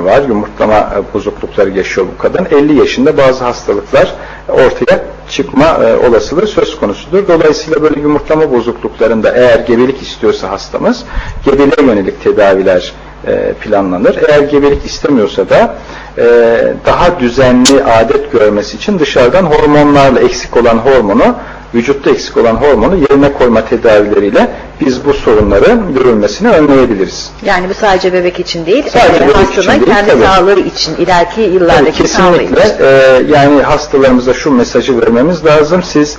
var. Yumurtlama e, bozuklukları yaşıyor bu kadın. 50 yaşında bazı hastalıklar ortaya çıkma e, olasılığı söz konusudur. Dolayısıyla böyle yumurtlama bozukluklarında eğer gebelik istiyorsa hastamız gebeliğe yönelik tedaviler e, planlanır. Eğer gebelik istemiyorsa da daha düzenli adet görmesi için dışarıdan hormonlarla eksik olan hormonu vücutta eksik olan hormonu yerine koyma tedavileriyle biz bu sorunların görülmesini önleyebiliriz. Yani bu sadece bebek için değil, Sadece bebek hastanın için değil, kendi tabii. sağlığı için, ileriki Tabii yıllardaki sağlığı kesinlikle için. e, yani hastalarımıza şu mesajı vermemiz lazım. Siz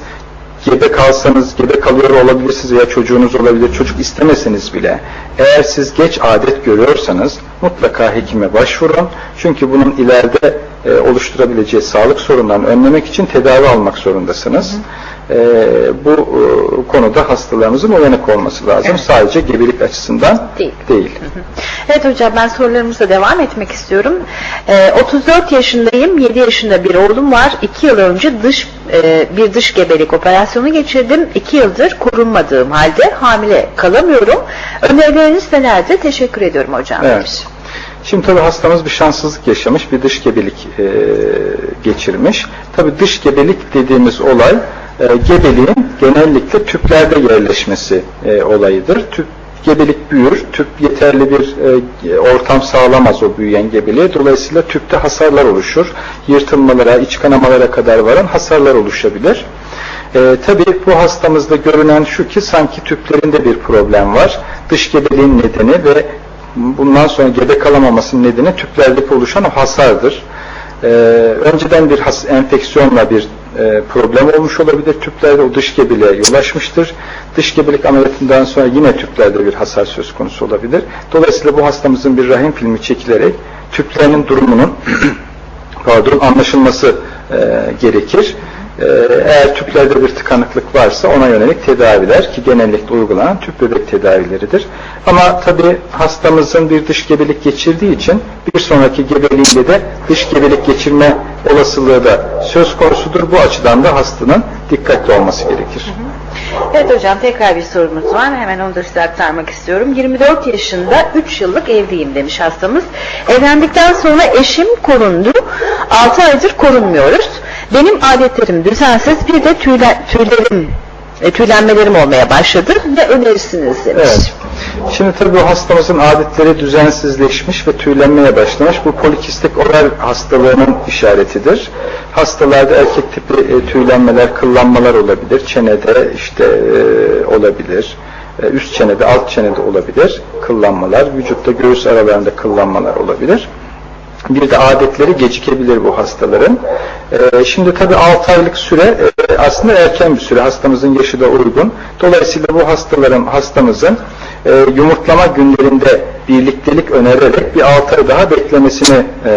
gebe kalsanız, gebe kalıyor olabilirsiniz veya çocuğunuz olabilir, çocuk istemeseniz bile eğer siz geç adet görüyorsanız mutlaka hekime başvurun. Çünkü bunun ileride e, oluşturabileceği sağlık sorunlarını önlemek için tedavi almak zorundasınız. E, bu e, konuda hastalarımızın uyanık olması lazım. Evet. Sadece gebelik açısından Değil. değil. Evet hocam ben sorularımıza devam etmek istiyorum. Ee, 34 yaşındayım, 7 yaşında bir oğlum var. 2 yıl önce dış e, bir dış gebelik operasyonu geçirdim. 2 yıldır korunmadığım halde hamile kalamıyorum. Önerileriniz nelerdir? Teşekkür ediyorum hocam. Evet. demiş. Şimdi tabii hastamız bir şanssızlık yaşamış, bir dış gebelik e, geçirmiş. Tabii dış gebelik dediğimiz olay e, gebeliğin genellikle tüplerde yerleşmesi e, olayıdır. Tüp gebelik büyür, tüp yeterli bir e, ortam sağlamaz o büyüyen gebeliğe. Dolayısıyla tüpte hasarlar oluşur. Yırtılmalara, iç kanamalara kadar varan hasarlar oluşabilir. E, tabii bu hastamızda görünen şu ki sanki tüplerinde bir problem var. Dış gebeliğin nedeni ve bundan sonra gebe kalamamasının nedeni tüplerdeki oluşan o hasardır. Ee, önceden bir has, enfeksiyonla bir e, problem olmuş olabilir. Tüplerde o dış gebeliğe yol açmıştır. Dış gebelik ameliyatından sonra yine tüplerde bir hasar söz konusu olabilir. Dolayısıyla bu hastamızın bir rahim filmi çekilerek tüplerinin durumunun pardon anlaşılması e, gerekir. E, eğer tüplerde bir tıkanıklık varsa ona yönelik tedaviler ki genellikle uygulanan tüp bebek tedavileridir. Ama tabi hastamızın bir dış gebelik geçirdiği için bir sonraki gebeliğinde de dış gebelik geçirme olasılığı da söz konusudur. Bu açıdan da hastanın dikkatli olması gerekir. Evet hocam tekrar bir sorumuz var. Hemen onu da size aktarmak istiyorum. 24 yaşında 3 yıllık evliyim demiş hastamız. Evlendikten sonra eşim korundu. 6 aydır korunmuyoruz. Benim adetlerim düzensiz bir de tüyle, tüylerim e, tüylenmelerim olmaya başladı. Ne önerirsiniz demiş. Evet. Şimdi tabii bu hastamızın adetleri düzensizleşmiş ve tüylenmeye başlamış. Bu polikistik oral hastalığının işaretidir. Hastalarda erkek tipi e, tüylenmeler, kıllanmalar olabilir. Çenede işte e, olabilir. E, üst çenede, alt çenede olabilir. Kıllanmalar. Vücutta göğüs aralarında kıllanmalar olabilir. Bir de adetleri gecikebilir bu hastaların. Ee, şimdi tabii 6 aylık süre e, aslında erken bir süre. Hastamızın yaşı da uygun. Dolayısıyla bu hastaların hastamızın e, yumurtlama günlerinde birliktelik önererek bir 6 ay daha beklemesini e,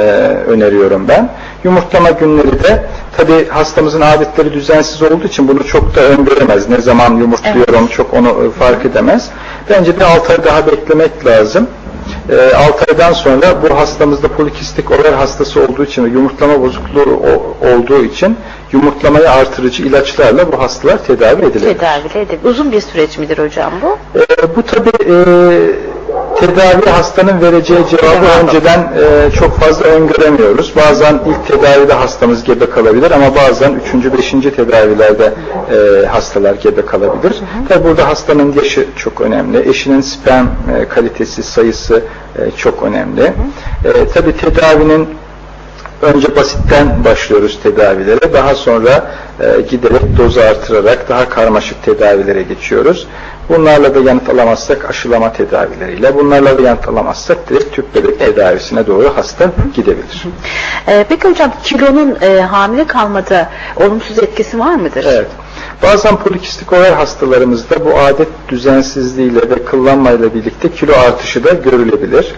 öneriyorum ben. Yumurtlama günleri de tabii hastamızın adetleri düzensiz olduğu için bunu çok da öngöremez. Ne zaman yumurtluyorum çok onu fark edemez. Bence bir 6 ay daha beklemek lazım. 6 aydan sonra bu hastamızda polikistik over hastası olduğu için ve yumurtlama bozukluğu o- olduğu için yumurtlamayı artırıcı ilaçlarla bu hastalar tedavi edilir. Tedavi edip uzun bir süreç midir hocam bu? Ee, bu tabi tedavi hastanın vereceği cevabı önceden e, çok fazla öngöremiyoruz. Bazen ilk tedavide hastamız gebe kalabilir ama bazen 3. 5. tedavilerde e, hastalar gebe kalabilir. Tabi burada hastanın yaşı çok önemli. Eşinin sperm e, kalitesi, sayısı e, çok önemli. E, tabi tedavinin Önce basitten başlıyoruz tedavilere. Daha sonra e, giderek dozu artırarak daha karmaşık tedavilere geçiyoruz. Bunlarla da yanıt alamazsak aşılama tedavileriyle, bunlarla da yanıt alamazsak direkt tüp bebek tedavisine doğru hasta gidebilir. Ee, peki hocam kilonun e, hamile kalmada olumsuz etkisi var mıdır? Evet. Bazen polikistik over hastalarımızda bu adet düzensizliğiyle ve kıllanmayla birlikte kilo artışı da görülebilir.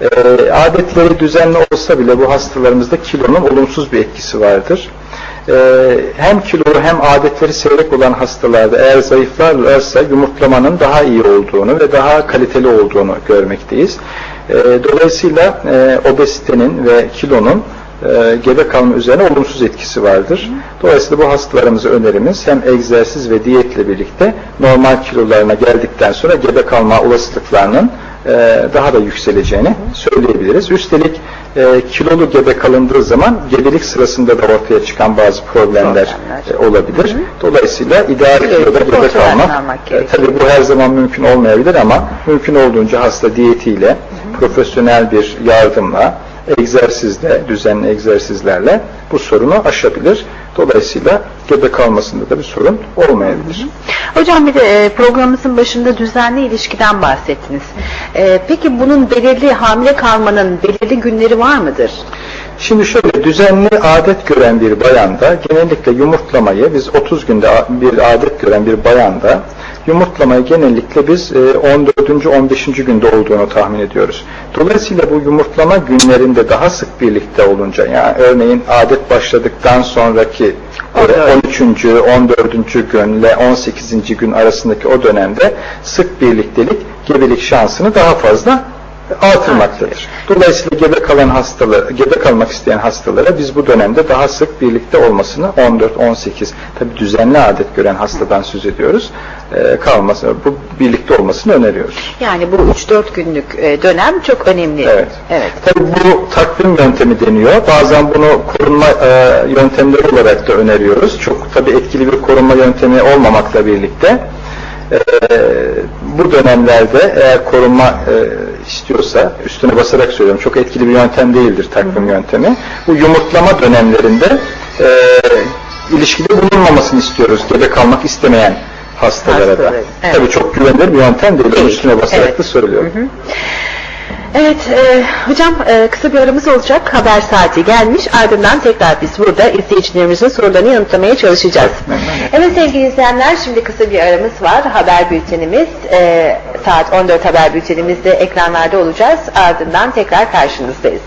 Ee, adetleri düzenli olsa bile bu hastalarımızda kilonun olumsuz bir etkisi vardır. Ee, hem kilolu hem adetleri seyrek olan hastalarda eğer zayıflarlarsa yumurtlamanın daha iyi olduğunu ve daha kaliteli olduğunu görmekteyiz. Ee, dolayısıyla e, obezitenin ve kilonun e, gebe kalma üzerine olumsuz etkisi vardır. Dolayısıyla bu hastalarımıza önerimiz hem egzersiz ve diyetle birlikte normal kilolarına geldikten sonra gebe kalma olasılıklarının e, daha da yükseleceğini söyleyebiliriz. Üstelik e, kilolu gebe kalındığı zaman gebelik sırasında da ortaya çıkan bazı problemler e, olabilir. Dolayısıyla ideal kiloda gebe kalmak, e, tabii bu her zaman mümkün olmayabilir ama mümkün olduğunca hasta diyetiyle, profesyonel bir yardımla, egzersizle, düzenli egzersizlerle bu sorunu aşabilir. Dolayısıyla gebe kalmasında da bir sorun olmayabilir. Hocam bir de e, programımızın başında düzenli ilişkiden bahsettiniz. E, peki bunun belirli hamile kalmanın belirli günleri var mıdır? Şimdi şöyle düzenli adet gören bir bayanda genellikle yumurtlamayı biz 30 günde bir adet gören bir bayanda yumurtlamayı genellikle biz e, 14. 15. günde olduğunu tahmin ediyoruz. Dolayısıyla bu yumurtlama günlerinde daha sık birlikte olunca yani örneğin adet başladıktan sonraki e, 13. 14. günle 18. gün arasındaki o dönemde sık birliktelik gebelik şansını daha fazla artırmaktadır. Dolayısıyla gebe kalan hastaları, gebe kalmak isteyen hastalara biz bu dönemde daha sık birlikte olmasını 14-18 tabi düzenli adet gören hastadan söz ediyoruz. e, kalması, bu birlikte olmasını öneriyoruz. Yani bu 3-4 günlük e, dönem çok önemli. Evet. Evet. Tabii bu takvim yöntemi deniyor. Bazen bunu korunma e, yöntemleri olarak da öneriyoruz. Çok tabii etkili bir korunma yöntemi olmamakla birlikte e, bu dönemlerde eğer korunma e, istiyorsa, üstüne basarak söylüyorum, çok etkili bir yöntem değildir takvim yöntemi. Bu yumurtlama dönemlerinde e, ilişkide bulunmamasını istiyoruz gebe kalmak istemeyen hastalara da. Hastaları, evet. Tabii çok güvenilir bir yöntem değil. Değil, Üstüne basarak evet. da söylüyorum. Evet e, hocam e, kısa bir aramız olacak. Haber saati gelmiş. Ardından tekrar biz burada izleyicilerimizin sorularını yanıtlamaya çalışacağız. Evet sevgili izleyenler şimdi kısa bir aramız var. Haber bültenimiz e, saat 14 haber bültenimizde ekranlarda olacağız. Ardından tekrar karşınızdayız.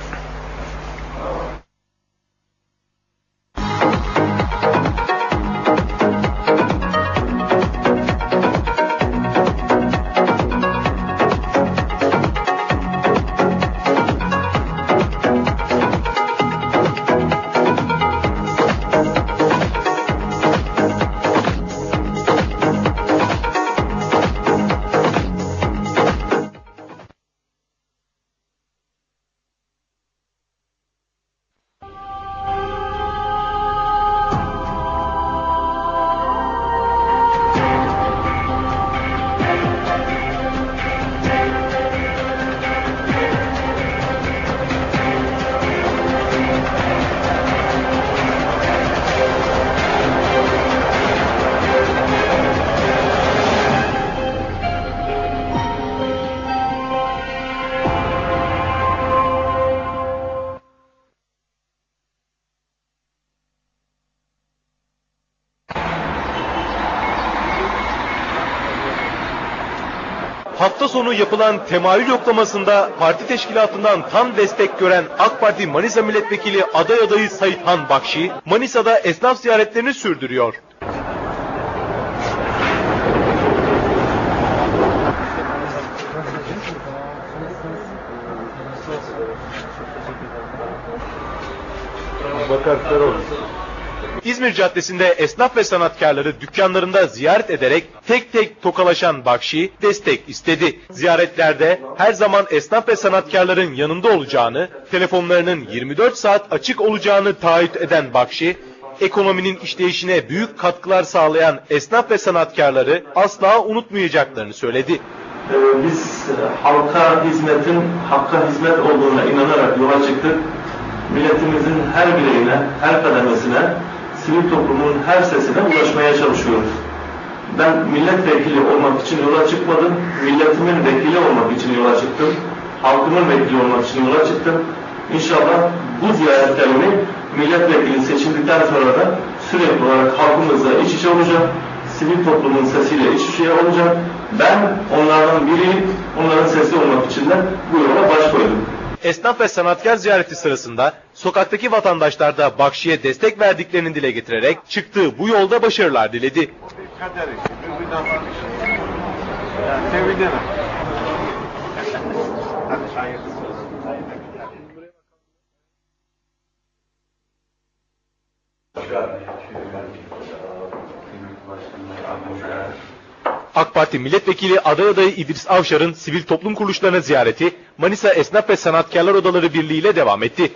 Hafta sonu yapılan temayül yoklamasında parti teşkilatından tam destek gören AK Parti Manisa Milletvekili aday adayı Sayit Han Bakşi, Manisa'da esnaf ziyaretlerini sürdürüyor. İzmir Caddesi'nde esnaf ve sanatkarları dükkanlarında ziyaret ederek tek tek tokalaşan Bakşi destek istedi. Ziyaretlerde her zaman esnaf ve sanatkarların yanında olacağını, telefonlarının 24 saat açık olacağını taahhüt eden Bakşi, ekonominin işleyişine büyük katkılar sağlayan esnaf ve sanatkarları asla unutmayacaklarını söyledi. Ee, Biz halka hizmetin hakka hizmet olduğuna inanarak yola çıktık. Milletimizin her bireyine, her kademesine, sivil toplumun her sesine ulaşmaya çalışıyoruz. Ben milletvekili olmak için yola çıkmadım, milletimin vekili olmak için yola çıktım, halkımın vekili olmak için yola çıktım. İnşallah bu ziyaretlerimi milletvekili seçildikten sonra da sürekli olarak halkımızla iç içe olacağım, sivil toplumun sesiyle iç içe olacağım. Ben onlardan biriyim, onların sesi olmak için de bu yola baş koydum. Esnaf ve sanatkar ziyareti sırasında sokaktaki vatandaşlar da Bakşi'ye destek verdiklerini dile getirerek çıktığı bu yolda başarılar diledi. Yani sevindim. Hadi hayırlısı olsun. AK Parti Milletvekili aday adayı İdris Avşar'ın sivil toplum kuruluşlarına ziyareti Manisa Esnaf ve Sanatkarlar Odaları Birliği ile devam etti.